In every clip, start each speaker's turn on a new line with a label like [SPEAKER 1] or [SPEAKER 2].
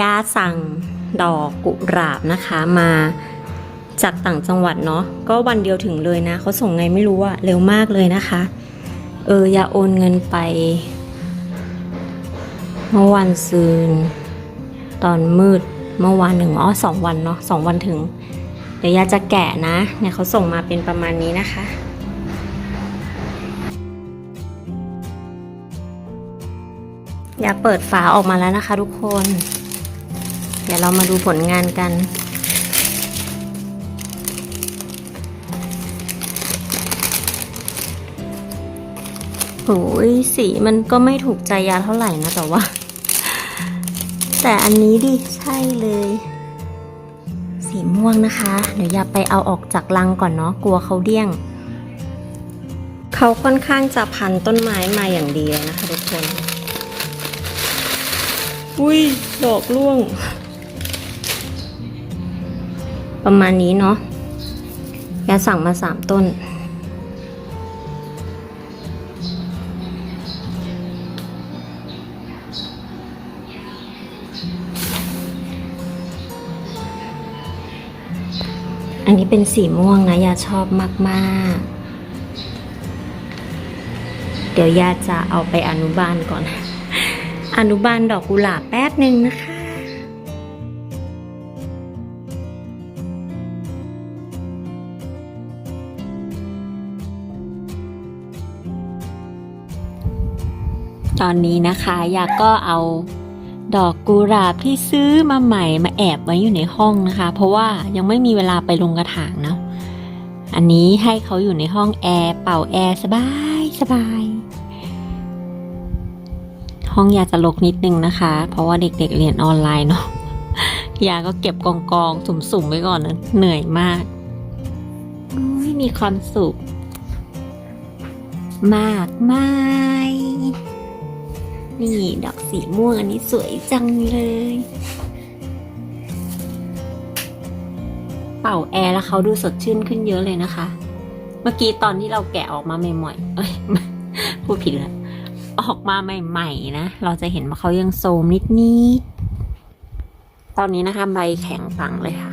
[SPEAKER 1] ยาสั่งดอกกุหลาบนะคะมาจากต่างจังหวัดเนาะก็วันเดียวถึงเลยนะเขาส่งไงไม่รู้อะเร็วมากเลยนะคะ เออ อย่าโอนเงินไป เมื่อวันซืน ตอนมืดเมื่อวานหนึ่งอ๋อสองวันเนาะสองวันถึง เดี๋ยวยาจะแกะนะเนี่ยเขาส่งมาเป็นประมาณนี้นะคะ อย่าเปิดฝาออกมาแล้วนะคะ ทุกคน เดี๋ยวเรามาดูผลงานกัน โอ้ยสีมันก็ไม่ถูกใจยาเท่าไหร่นะแต่ว่า แต่อันนี้ดิใช่เลย สีม่วงนะคะ เดี๋ยวอย่าไปเอาออกจากลังก่อนเนาะกลัวเขาเดี้ยงเขาค่อนข้างจะพันต้นไม้มาอย่างดีเลยนะคะทุกคน อุ้ย ดอกร่วง ประมาณนี้เนาะยาสั่งมาสามต้น อันนี้เป็นสีม่วงนะยาชอบมากๆ เดี๋ยวยาจะเอาไปอนุบาลก่อน อนุบาลดอกกุหลาบแป๊บหนึ่งนะคะ ตอนนี้นะคะยาก็เอาดอกกุหลาบที่ซื้อมาใหม่มาแอบไว้อยู่ในห้องนะคะ เพราะว่ายังไม่มีเวลาไปลงกระถางเนาะอันนี้ให้เขาอยู่ในห้องแอร์เป่าแอร์สบายสบาย ห้องยาจะลกนิดนึงนะคะ เพราะว่าเด็กๆเรียนออนไลน์เนาะยาก็เก็บกองกองๆสุ่มๆไว้ก่อนนะเหนื่อยมากมีความสุข มากมายนี่ดอกสีม่วงอันนี้สวยจังเลย เป่าแอร์แล้วเขาดูสดชื่นขึ้นเยอะเลยนะคะ เมื่อกี้ตอนที่เราแกะออกมาใหม่ๆเอ้ย พูดผิดแล้ว ออกมาใหม่ๆนะ เราจะเห็นว่าเขายังโซมนิดนิดๆตอนนี้นะคะใบแข็งฝังเลยค่ะ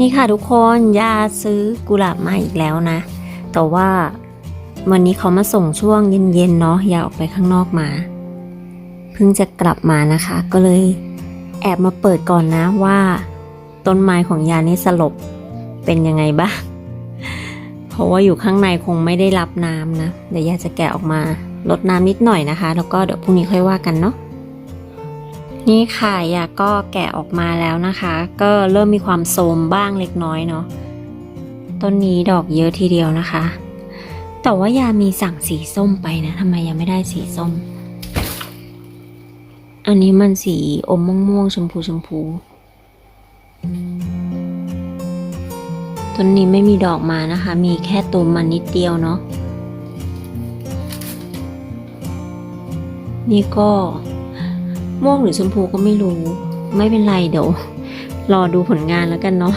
[SPEAKER 1] นี่ค่ะทุกคนยาซื้อกุหลาบมาอีกแล้วนะ แต่ว่าวันนี้เขามาส่งช่วงเย็นๆเนาะยาออกไปข้างนอกมา เพิ่งจะกลับมานะคะ ก็เลยแอบมาเปิดก่อนนะว่า ต้นไม้ของยานี่สลบเป็นยังไงบ้าง เพราะว่าอยู่ข้างในคงไม่ได้รับน้ำนะ เดี๋ยวยาจะแกะออกมาลดน้ำนิดหน่อยนะคะ แล้วก็เดี๋ยวพรุ่งนี้ค่อยว่ากันเนาะ นี่ค่ะยาก็แกะออกมาแล้วนะคะ ก็เริ่มมีความโทมบ้างเล็กน้อยเนาะต้นนี้ดอกเยอะทีเดียวนะคะ แต่ว่ายามีสั่งสีส้มไปนะทำไมยังไม่ได้สีส้ม อันนี้มันสีอมม่วงๆชมพูชมพูต้นนี้ไม่มีดอกมานะคะ มีแค่ตุ่มมานิดเดียวเนาะนี่ก็ ม่วงหรือชมพูก็ไม่รู้ ไม่เป็นไรเดี๋ยว รอดูผลงานแล้วกันเนาะ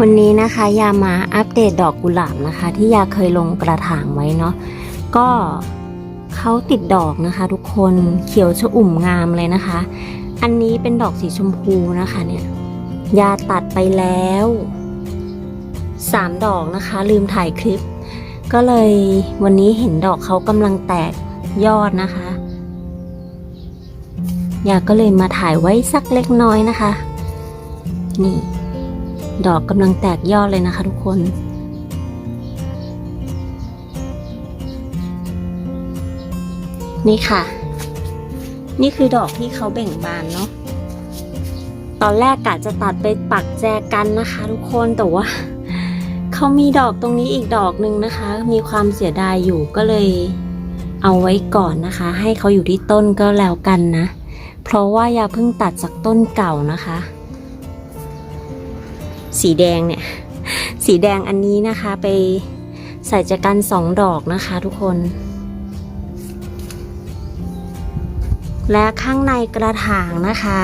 [SPEAKER 1] วันนี้นะคะยามาอัปเดตดอกกุหลาบนะคะ ที่ยาเคยลงกระถางไว้เนาะก็เขาติดดอกนะคะ ทุกคนเขียวชอุ่มงามเลยนะคะ อันนี้เป็นดอกสีชมพูนะคะเนี่ยยาตัดไปแล้วสามดอกนะคะ ลืมถ่ายคลิป ก็เลยวันนี้เห็นดอกเขากำลังแตกยอดนะคะ ยาก็เลยมาถ่ายไว้สักเล็กน้อยนะคะ นี่ ดอกกำลังแตกยอดเลยนะคะทุกคนนี่ค่ะ นี่คือดอกที่เขาเบ่งบานเนาะ ตอนแรกกะจะตัดไปปักแจกันนะคะ ทุกคนแต่ว่าเขามีดอกตรงนี้อีกดอกหนึ่งนะคะ มีความเสียดายอยู่ก็เลยเอาไว้ก่อนนะคะ ให้เขาอยู่ที่ต้นก็แล้วกันนะ เพราะว่าอย่าเพิ่งตัดจากต้นเก่านะคะ สีแดงเนี่ย สีแดงอันนี้นะคะไปใส่จากกันสองดอกนะคะทุกคน และข้างในกระถางนะคะ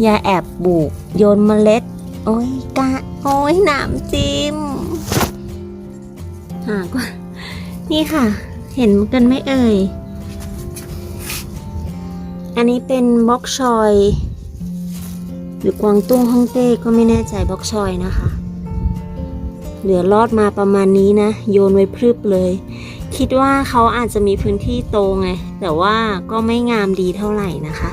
[SPEAKER 1] อย่าแอบบุกโยนเมล็ด โอ้ยกะ โอ้ยหนามจิ้มหากว่านี่ค่ะ เห็นกันไหมเอ่ย อันนี้เป็นบล็อกชอย หรือกวางตุ้งฮ่องเต้ก็ไม่แน่ใจบล็อกชอยนะคะ เหลือรอดมาประมาณนี้นะ โยนไว้พรึบเลย คิดว่าเขาอาจจะมีพื้นที่โตไง แต่ว่าก็ไม่งามดีเท่าไหร่นะคะ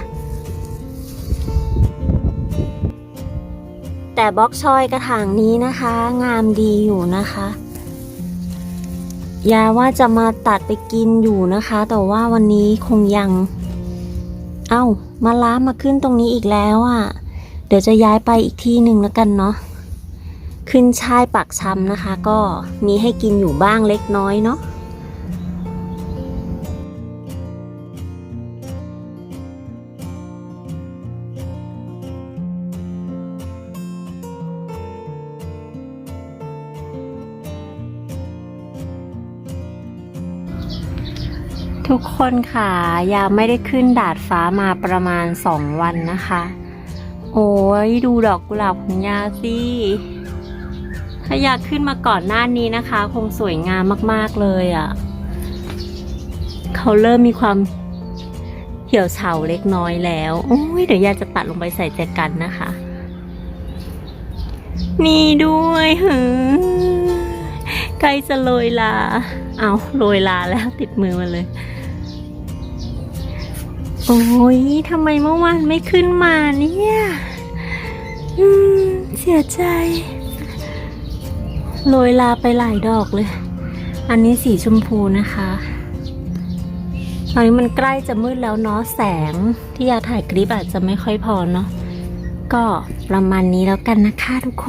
[SPEAKER 1] แต่บล็อกชอยกระถางนี้นะคะ งามดีอยู่นะคะยาว่าจะมาตัดไปกินอยู่นะคะ แต่ว่าวันนี้คงยัง เอ้า มาล้ามาขึ้นตรงนี้อีกแล้วอะ่ะ เดี๋ยวจะย้ายไปอีกที่หนึ่งแล้วกันเนาะ ขึ้นชายปักชำนะคะ ก็มีให้กินอยู่บ้างเล็กน้อยเนาะ ทุกคนค่ะ ยาไม่ได้ขึ้นดาดฟ้ามาประมาณสองวันนะคะ โอ้ยดูดอกกุหลาบของยาสิถ้ายาขึ้นมาก่อนหน้านี้นะคะ คงสวยงามมากๆเลยอะ่ะ เขาเริ่มมีความเหี่ยวเฉาเล็กน้อยแล้วโอ้ยเดี๋ยวยาจะตัดลงไปใส่แจกันนะคะ นี่ด้วยหือใกล้จะโรยลา เอาโรยลาแล้วติดมือมาเลย โอ้ยทำไมเมื่อวานไม่ขึ้นมาเนี่ยอืมเสียใจ โรยลาไปหลายดอกเลย อันนี้สีชมพูนะคะ ตอนนี้มันใกล้จะมืดแล้วเนาะแสงที่ยาถ่ายคลิปอาจจะไม่ค่อยพอเนาะ ก็ประมาณนี้แล้วกันนะคะทุกค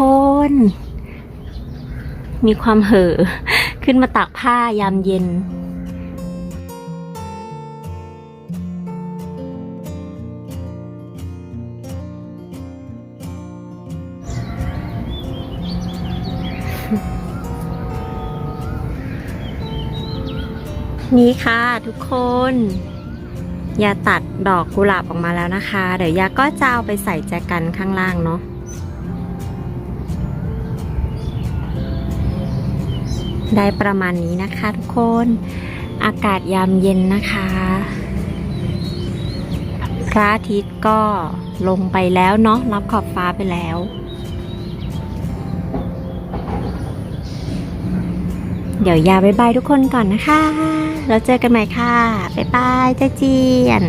[SPEAKER 1] น มีความเห่อขึ้นมาตากผ้ายามเย็น นี่ค่ะทุกคน ยาตัดดอกกุหลาบออกมาแล้วนะคะ เดี๋ยวยาก็จะเอาไปใส่แจกันข้างล่างเนาะได้ประมาณนี้นะคะทุกคน อากาศยามเย็นนะคะ พระอาทิตย์ก็ลงไปแล้วเนาะรับขอบฟ้าไปแล้วเดี๋ยวยาบายบายทุกคนก่อนนะคะ แล้วเจอกันใหม่ค่ะ บ๊ายบายเจ๊เจียน